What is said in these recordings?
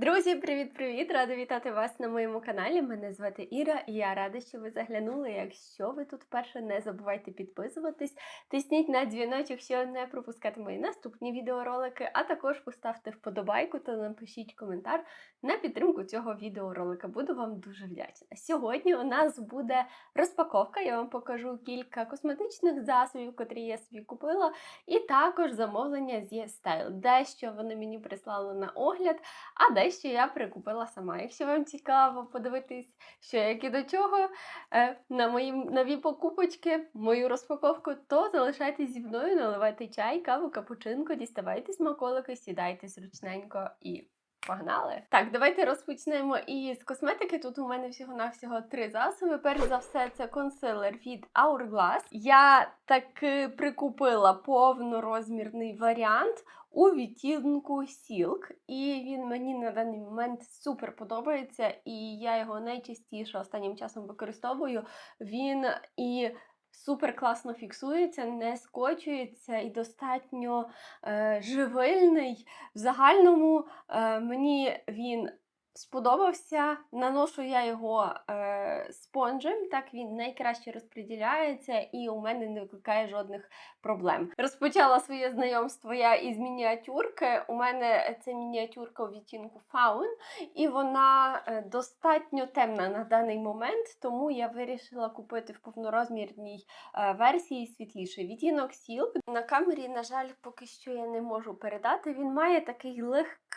Друзі, привіт-привіт! Рада вітати вас на моєму каналі. Мене звати Іра, і я рада, що ви заглянули. Якщо ви тут вперше, не забувайте підписуватись, тисніть на дзвіночок, щоб не пропускати мої наступні відеоролики, а також поставте вподобайку та напишіть коментар на підтримку цього відеоролика. Буду вам дуже вдячна. Сьогодні у нас буде розпаковка. Я вам покажу кілька косметичних засобів, котрі я собі купила, і також замовлення з YesStyle. Дещо вони мені прислали на огляд, а дещо я прикупила сама. Якщо вам цікаво подивитись, що як і до чого, е, на мої нові покупочки, мою розпаковку, то залишайтесь зі мною, наливайте чай, каву, капучинку, діставайте смаколики, сідайте зручненько і. Погнали! Так, давайте розпочнемо із косметики. Тут у мене всього-навсього три засоби. Перш за все, це консилер від Hourglass. Я таки прикупила повнорозмірний варіант у відтінку Silk, і він мені на даний момент супер подобається, і я його найчастіше останнім часом використовую. Він і супер класно фіксується, не скочується і достатньо е, живильний. В загальному е, мені він сподобався. Наношу я його е, спонжем, так він найкраще розподіляється і у мене не викликає жодних проблем. Розпочала своє знайомство я із мініатюрки. У мене це мініатюрка у відтінку Faun, і вона е, достатньо темна на даний момент, тому я вирішила купити в повнорозмірній е, версії світліший відтінок Silk. На камері, на жаль, поки що я не можу передати. Він має такий легкий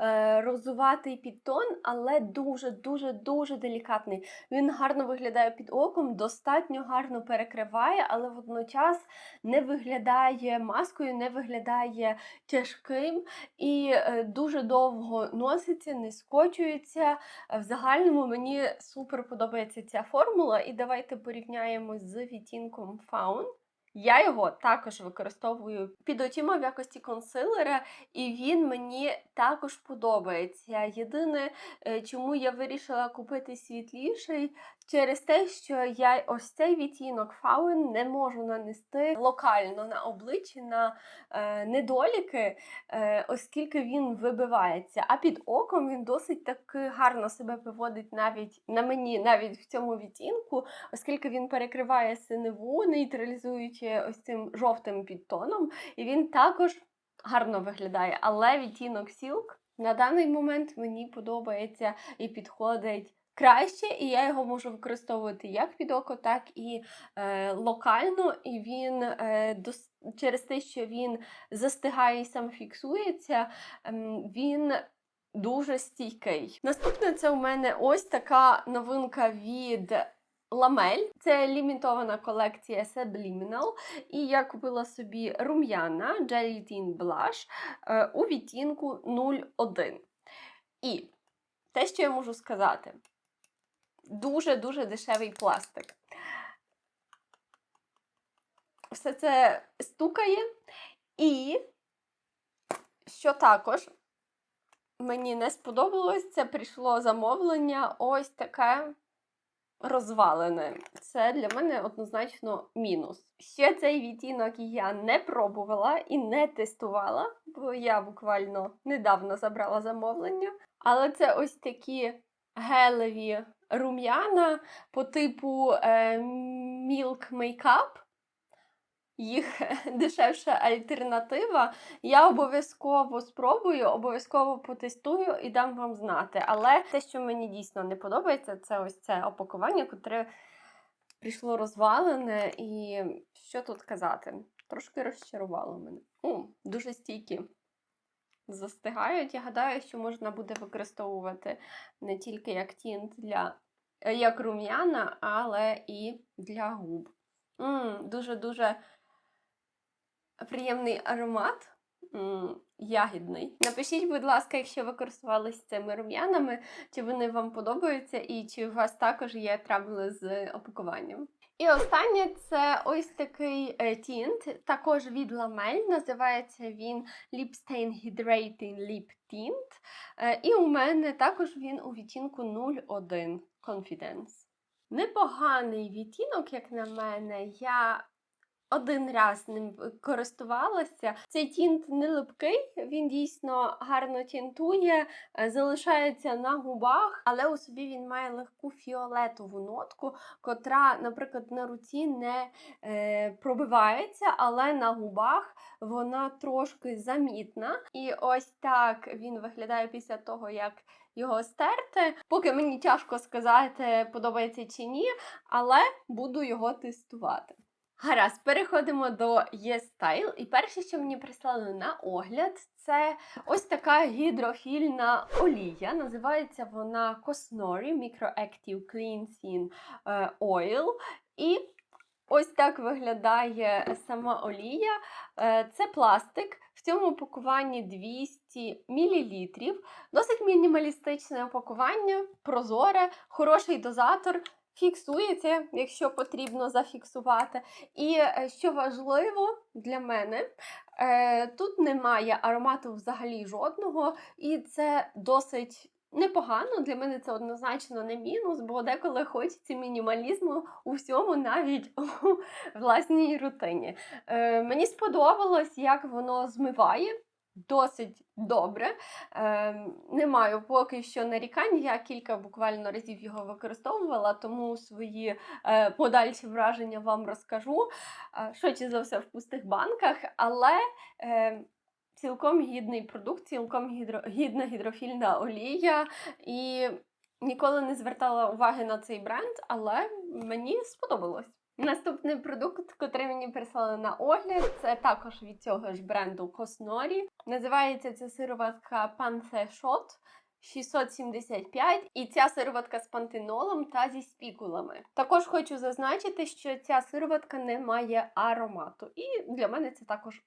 е, розуватий підтон, але дуже-дуже дуже делікатний. Він гарно виглядає під оком, достатньо гарно перекриває, але водночас не виглядає маскою, не виглядає тяжким і е, дуже довго носиться, не скочується. В загальному мені супер подобається ця формула, і давайте порівняємо з відтінком Faun. Я його також використовую під очима в якості консилера, і він мені також подобається. Єдине, е, чому я вирішила купити світліший, через те, що я ось цей відтінок Faun не можу нанести локально на обличчі на е, недоліки, е, оскільки він вибивається. А під оком він досить таки гарно себе поводить навіть на мені, навіть в цьому відтінку, оскільки він перекриває синеву, нейтралізуючи ось цим жовтим підтоном, і він також гарно виглядає. Але відтінок Silk на даний момент мені подобається і підходить. Краще, і я його можу використовувати як під око, так і е, локально. І він е, дос... через те, що він застигає і сам фіксується, ем, він дуже стійкий. Наступне це у мене ось така новинка від Ламель. Це лімітована колекція Subliminal. І я купила собі рум'яна Gelatin Blush е, у відтінку 01. І те, що я можу сказати, дуже-дуже дешевий пластик. Все це стукає. І, що також мені не сподобалось, це прийшло замовлення ось таке розвалене. Це для мене однозначно мінус. Ще цей відтінок я не пробувала і не тестувала, бо я буквально недавно забрала замовлення. Але це ось такі гелеві рум'яна по типу е, Milk Makeup. Їх дешевша альтернатива. Я обов'язково спробую, обов'язково потестую і дам вам знати. Але те, що мені дійсно не подобається, це ось це опакування, котре прийшло розвалене. І що тут казати? Трошки розчарувало мене. О, дуже стійкі. Застигають. Я гадаю, що можна буде використовувати не тільки як тінт для як рум'яна, але і для губ. Дуже-дуже приємний аромат. Ягідний. Напишіть, будь ласка, якщо ви користувалися цими рум'янами, чи вони вам подобаються, і чи у вас також є трабли з опакуванням. І останнє це ось такий е, тінт, також від Ламель. Називається він Lip Stain Hydrating Lip Tint. Е, І у мене також він у відтінку 01 Confidence. Непоганий відтінок, як на мене. Я один раз ним користувалася. Цей тінт не липкий, він дійсно гарно тінтує, е, залишається на губах, але у собі він має легку фіолетову нотку, котра, наприклад, на руці не е, пробивається, але на губах вона трошки замітна. І ось так він виглядає після того, як його стерти. Поки мені тяжко сказати, подобається чи ні, але буду його тестувати. Гаразд, переходимо до Є-Стайл. І перше, що мені прислали на огляд, це ось така гідрофільна олія. Називається вона Cosnori Microactive Cleansing е, Oil. І ось так виглядає сама олія. Е, Це пластик. В цьому упакуванні 200 мл. Досить мінімалістичне упакування, прозоре, хороший дозатор. Фіксується, якщо потрібно зафіксувати. І е, що важливо для мене, е, тут немає аромату взагалі жодного, і це досить непогано. Для мене це однозначно не мінус, бо деколи хочеться мінімалізму у всьому, навіть у власній рутині. Е, Мені сподобалось, як воно змиває. Досить добре. Е, не маю поки що нарікань. Я кілька буквально разів його використовувала, тому свої е, подальші враження вам розкажу. Е, швидше за все в пустих банках, але е, цілком гідний продукт, цілком гідро, гідна гідрофільна олія. І ніколи не звертала уваги на цей бренд, але мені сподобалось. Наступний продукт, який мені прислали на огляд, це також від цього ж бренду Коснорі. Називається ця сироватка Panthe Shot 675, і ця сироватка з пантенолом та зі спікулами. Також хочу зазначити, що ця сироватка не має аромату, і для мене це також.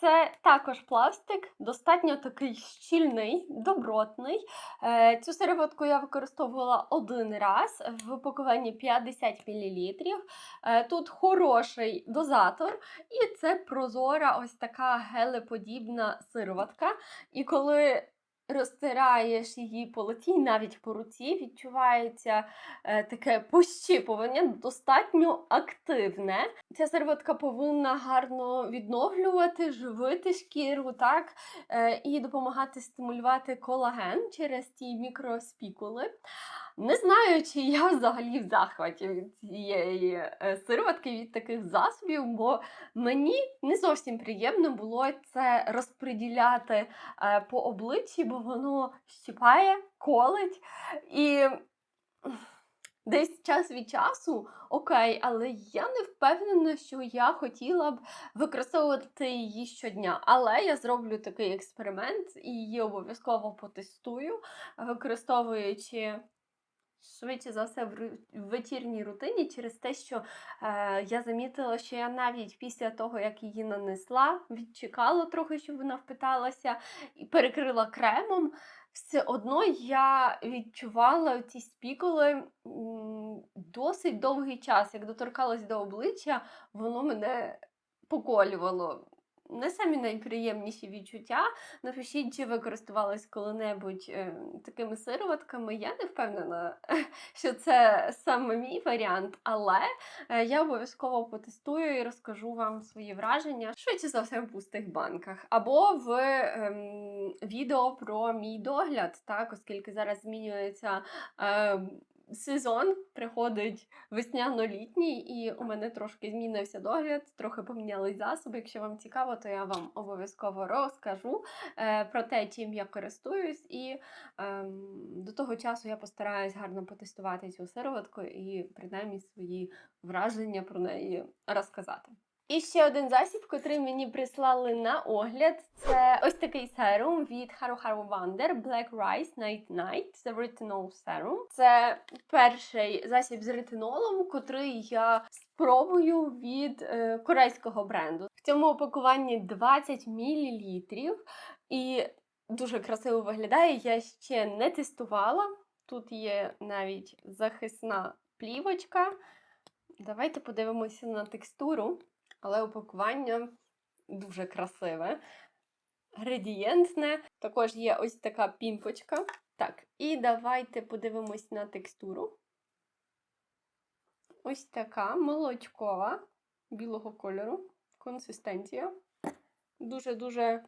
Це також пластик, достатньо такий щільний, добротний. Е, Цю сироватку я використовувала один раз в упакуванні 50 мл. Тут хороший дозатор, і це прозора, ось така гелеподібна сироватка. І коли розтираєш її по лиці, навіть по руці, відчувається е, таке пощипування, достатньо активне. Ця серветка повинна гарно відновлювати, живити шкіру, так, е, і допомагати стимулювати колаген через ті мікроспікули. Не знаю, чи я взагалі в захваті від цієї е, сироватки, від таких засобів, бо мені не зовсім приємно було це розподіляти е, по обличчі, бо воно щипає, колить. І десь час від часу окей, але я не впевнена, що я хотіла б використовувати її щодня. Але я зроблю такий експеримент і її обов'язково потестую, використовуючи. Швидше за все в вечірній рутині через те, що е, я замітила, що я навіть після того, як її нанесла, відчекала трохи, щоб вона впиталася, і перекрила кремом. Все одно я відчувала ці спікули досить довгий час. Як доторкалась до обличчя, воно мене поколювало. Не самі найприємніші відчуття. Напишіть, чи ви користувались коли-небудь е, такими сироватками. Я не впевнена, що це саме мій варіант, але е, я обов'язково потестую і розкажу вам свої враження швидше за все в пустих банках. Або в ем, відео про мій догляд, так, оскільки зараз змінюється. ем, Сезон приходить весняно-літній, і у мене трошки змінився догляд, трохи помінялись засоби. Якщо вам цікаво, то я вам обов'язково розкажу е, про те, чим я користуюсь, і ем, до того часу я постараюсь гарно потестувати цю сироватку і принаймні свої враження про неї розказати. І ще один засіб, котрий мені прислали на огляд, це ось такий серум від Haru Haru Wonder Black Rice Night Night. Це Retinol Serum. Це перший засіб з ретинолом, котрий я спробую від е, корейського бренду. В цьому опакуванні 20 мл і дуже красиво виглядає. Я ще не тестувала. Тут є навіть захисна плівочка. Давайте подивимося на текстуру, але упакування дуже красиве, градієнтне. Також є ось така пімпочка. Так, і давайте подивимось на текстуру. Ось така молочкова, білого кольору. Консистенція. Дуже-дуже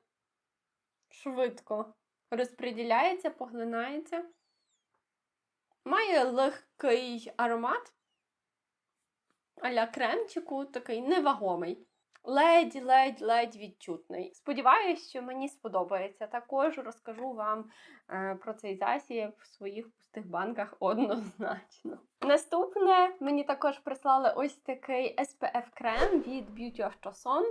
швидко розподіляється, поглинається. Має легкий аромат а-ля кремчику, такий невагомий. Ледь-ледь-ледь відчутний. Сподіваюсь, що мені сподобається. Також розкажу вам е, про цей засіб в своїх пустих банках однозначно. Наступне мені також прислали ось такий SPF крем від Beauty of Joseon.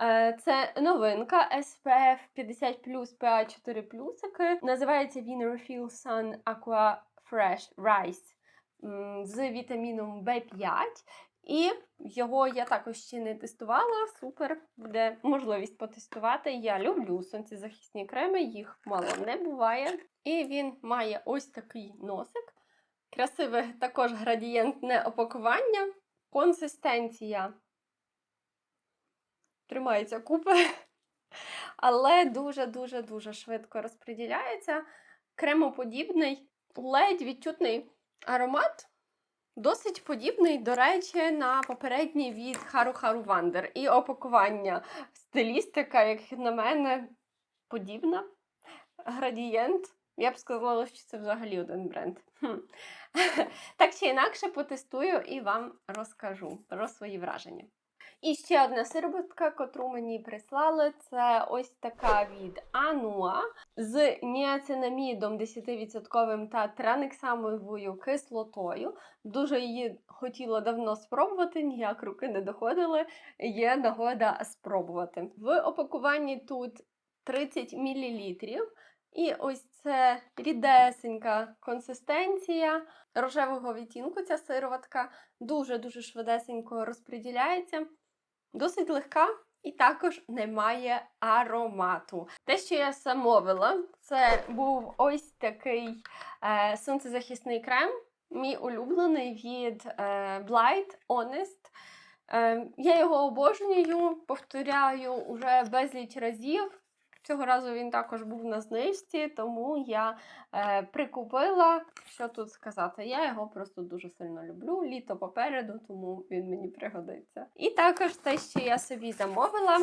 Е, Це новинка SPF 50 PA 4 плюсики. Називається він Refill Sun Aqua Fresh Rice з вітаміном В5. І його я також ще не тестувала. Супер, буде можливість потестувати. Я люблю сонцезахисні креми, їх мало не буває. І він має ось такий носик. Красиве також градієнтне опакування. Консистенція тримається купи, але дуже-дуже дуже швидко розподіляється. Кремоподібний, ледь відчутний аромат. Досить подібний, до речі, на попередній від Хару Хару Вандер. І опакування стилістика, як на мене, подібна. Градієнт. Я б сказала, що це взагалі один бренд. Хм. Так чи інакше потестую і вам розкажу про свої враження. І ще одна сироботка, котру мені прислали, це ось така від Ануа з ніацинамідом 10% та транексамовою кислотою. Дуже її хотіла давно спробувати, ніяк руки не доходили. Є нагода спробувати. В опакуванні тут 30 мл. І ось це рідесенька консистенція рожевого відтінку. Ця сироватка дуже-дуже швидесенько розподіляється. Досить легка і також немає аромату. Те, що я замовила, це був ось такий е, сонцезахисний крем, мій улюблений від е, Blight Honest. Е, я його обожнюю, повторяю уже безліч разів. Цього разу він також був на знижці, тому я е, прикупила. Що тут сказати? Я його просто дуже сильно люблю. Літо попереду, тому він мені пригодиться. І також те, що я собі замовила,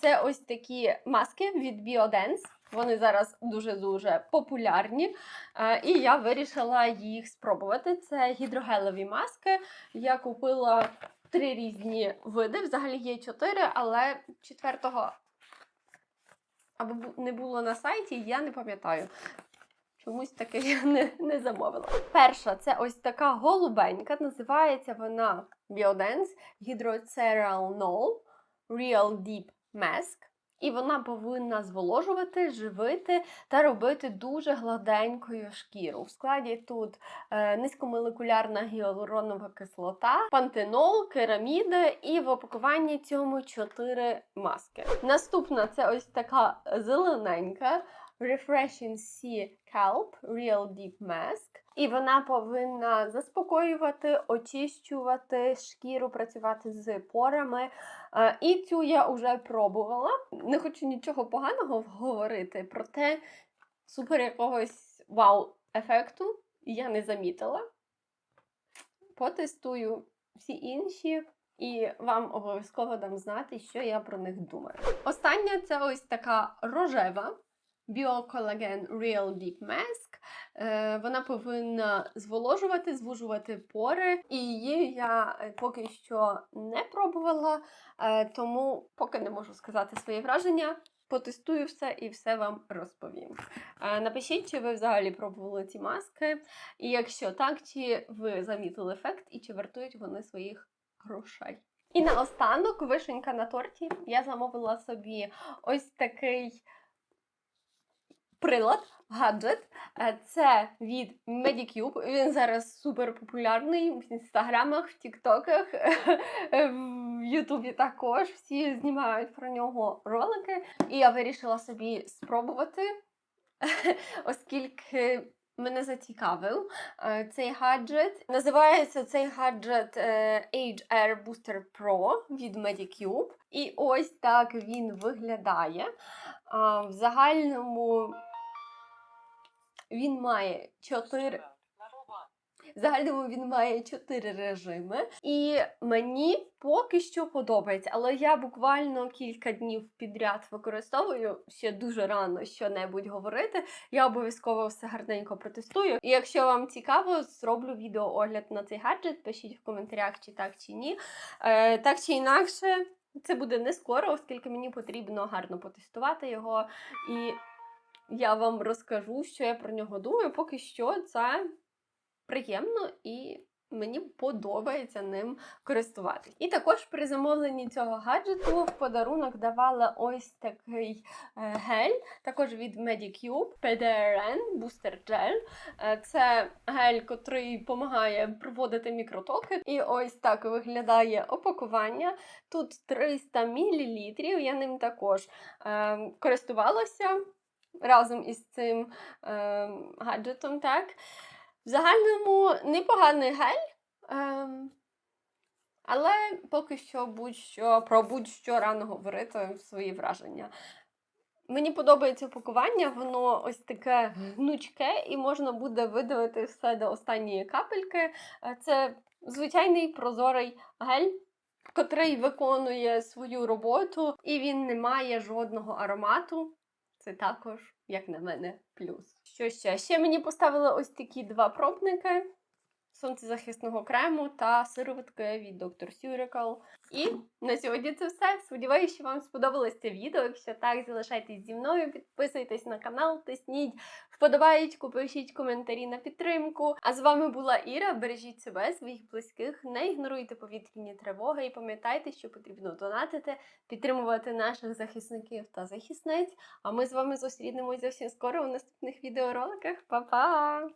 це ось такі маски від Biodance. Вони зараз дуже-дуже популярні. Е, і я вирішила їх спробувати. Це гідрогелеві маски. Я купила три різні види. Взагалі є чотири, але четвертого або не було на сайті, я не пам'ятаю. Чомусь таке я не, не замовила. Перша це ось така голубенька. Називається вона Biodance Hydroceral Null Real Deep Mask. І вона повинна зволожувати, живити та робити дуже гладенькою шкіру. В складі тут е, низькомолекулярна гіалуронова кислота, пантенол, кераміди і в опакуванні цьому 4 маски. Наступна це ось така зелененька Refreshing Sea Calp Real Deep Mask. І вона повинна заспокоювати, очищувати шкіру, працювати з порами. Е, І цю я вже пробувала. Не хочу нічого поганого говорити, проте супер якогось вау-ефекту я не замітила. Потестую всі інші. І вам обов'язково дам знати, що я про них думаю. Остання це ось така рожева BioCollagen Real Deep Mask. Е, Вона повинна зволожувати, звужувати пори. І її я е, поки що не пробувала, е, тому поки не можу сказати свої враження. Потестую все і все вам розповім. Напишіть, чи ви взагалі пробували ці маски, і якщо так, чи ви замітили ефект і чи вартують вони своїх грошей. І наостанок, вишенька на торті, я замовила собі ось такий прилад, гаджет. Е, Це від Medicube. Він зараз супер популярний в інстаграмах, в тіктоках, в Ютубі також. Всі знімають про нього ролики. І я вирішила собі спробувати, оскільки. Мене зацікавив е, цей гаджет. Називається цей гаджет е, Air Booster Pro від Medicube. І ось так він виглядає. В загальному він має 4, В загальному він має чотири режими, і мені поки що подобається. Але я буквально кілька днів підряд використовую ще дуже рано що-небудь говорити. Я обов'язково все гарненько протестую. І якщо вам цікаво, зроблю відеоогляд на цей гаджет. Пишіть в коментарях, чи так чи ні. Е, так чи інакше, це буде не скоро, оскільки мені потрібно гарно потестувати його. І я вам розкажу, що я про нього думаю. Поки що це приємно і мені подобається ним користуватись. І також при замовленні цього гаджету в подарунок давала ось такий е, гель, також від Medicube PDRN Booster Gel. Е, Це гель, котрий допомагає проводити мікротоки. І ось так виглядає опакування. Тут 300 мл. Я ним також е, користувалася разом із цим е, гаджетом. так. В загальному непоганий гель, ем, але поки що будь-що про будь-що рано говорити свої враження. Мені подобається упакування, воно ось таке гнучке, і можна буде видавити все до останньої капельки. Е, Це звичайний прозорий гель, котрий виконує свою роботу, і він не має жодного аромату. Це також, як на мене, плюс. Що ще? Ще мені поставили ось такі два пробники сонцезахисного крему та сироватки від Dr. Surical. І на сьогодні це все. Сподіваюся, що вам сподобалось це відео. Якщо так, залишайтесь зі мною, підписуйтесь на канал, тисніть вподобаєчку, пишіть коментарі на підтримку. А з вами була Іра. Бережіть себе, своїх близьких, не ігноруйте повітряні тривоги і пам'ятайте, що потрібно донатити, підтримувати наших захисників та захисниць. А ми з вами зустрінемось зовсім скоро у наступних відеороликах. Па-па!